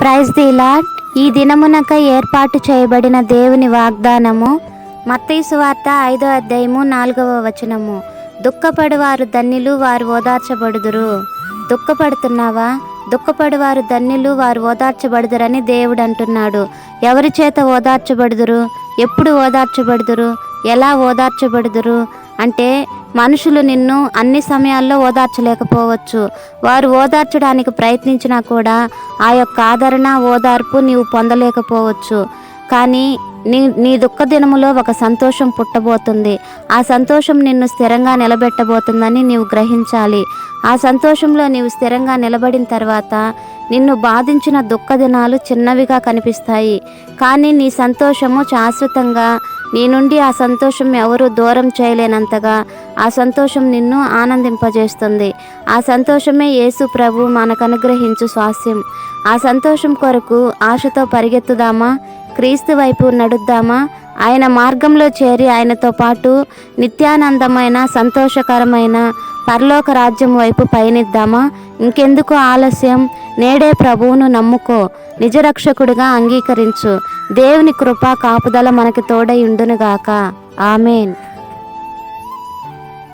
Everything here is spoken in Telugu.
ప్రైజ్ ది లాడ్ ఈ దినమునక ఏర్పాటు చేయబడిన దేవుని వాగ్దానము మత్తయి వార్త ఐదో అధ్యాయము నాలుగవ వచనము. దుఃఖపడువారు ధన్యులు వారు ఓదార్చబడుదురు. దుఃఖపడుతున్నావా? దుఃఖపడువారు ధన్యులు వారు ఓదార్చబడుదురని దేవుడు అంటున్నాడు. ఎవరి చేత ఓదార్చబడుదురు? ఎప్పుడు ఓదార్చబడుదురు? ఎలా ఓదార్చబడుదురు? అంటే మనుషులు నిన్ను అన్ని సమయాల్లో ఓదార్చలేకపోవచ్చు. వారు ఓదార్చడానికి ప్రయత్నించినా కూడా ఆ యొక్క ఆదరణ ఓదార్పు నీవు పొందలేకపోవచ్చు. కానీ నీ నీ దుఃఖ దినములో ఒక సంతోషం పుట్టబోతుంది. ఆ సంతోషం నిన్ను స్థిరంగా నిలబెట్టబోతుందని నీవు గ్రహించాలి. ఆ సంతోషంలో నీవు స్థిరంగా నిలబడిన తర్వాత నిన్ను బాధించిన దుఃఖదినాలు చిన్నవిగా కనిపిస్తాయి. కానీ నీ సంతోషము శాశ్వతంగా. నీ నుండి ఆ సంతోషం ఎవరు దూరం చేయలేనంతగా. ఆ సంతోషం నిన్ను ఆనందింపజేస్తుంది. ఆ సంతోషమే యేసు ప్రభు మనకు అనుగ్రహించు స్వాస్యం. ఆ సంతోషం కొరకు ఆశతో పరిగెత్తుదామా? క్రీస్తు వైపు నడుద్దామా? ఆయన మార్గంలో చేరి ఆయనతో పాటు నిత్యానందమైన సంతోషకరమైన పరలోక రాజ్యం వైపు పయనిద్దామా? ఇంకెందుకు ఆలస్యం? నేడే ప్రభువును నమ్ముకో. నిజరక్షకుడిగా అంగీకరించు. దేవుని కృప కాపుదల మనకి తోడై ఉండునుగాక. ఆమెన్.